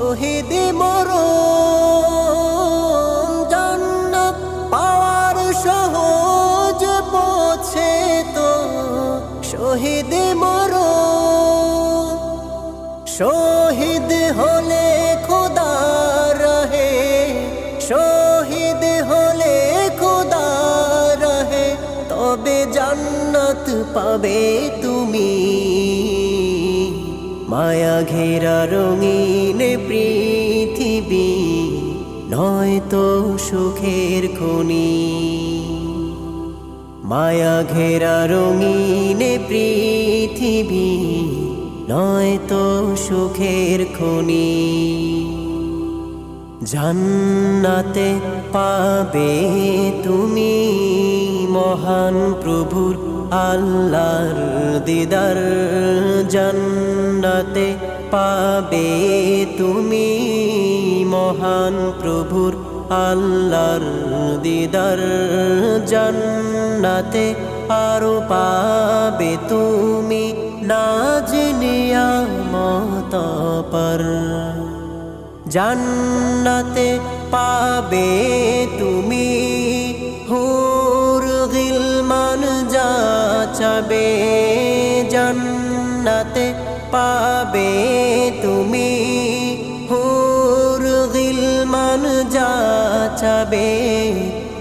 শহীদ মর জান্নাত পাওয়ার সহজ পৌঁছে তো শহীদ মর শহীদ হলে খোদা রহে, শহীদ হলে খোদা রহে, তবে জান্নাত পাবে তুমি। মায়া ঘেরা রঙিন পৃথিবী নয় তো সুখের খনি। মায়া ঘেরা রঙিন পৃথিবী নয় তো সুখের খনি। জান্নাতে পাবে তুমি মহান প্রভুর আল্লাহর দিদার। জান্নাতে পাবে তুমি মহান প্রভুর আল্লাহর দিদার। জান্নাতে আরও পাবে তুমি নাজ নিয়ামত পর জান্নাতে পাবে তুমি। হুর গিলমান যাচাবে জান্নাতে পাবে তুমি। হুর গিলমান যাচাবে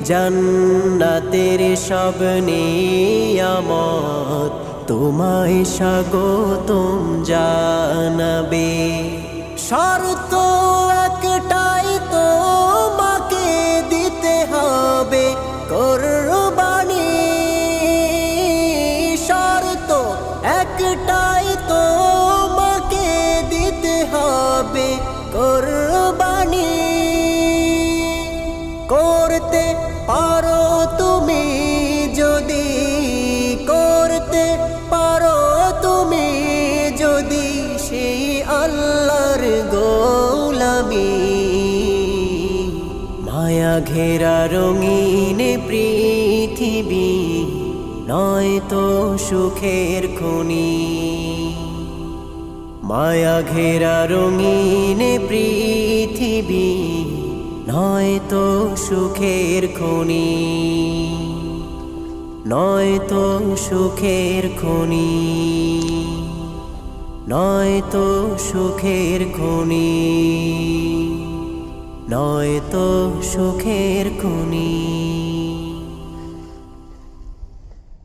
জান্নাতের সব নিয়ামত। তোমায় স্বাগতম জানাবে। শর্ত হবে কোরবানি। করতে পারো তুমি, যদি করতে পারো তুমি, যদি সেই আল্লাহর গোলামি। মায়া ঘেরা রঙিন পৃথিবী, নয়তো সুখের খনি। মায়া ঘেরা রঙিন পৃথিবী, নয়তো সুখের খনি। নয়তো সুখের খনি। নয়তো সুখের খনি। নয়তো সুখের খনি।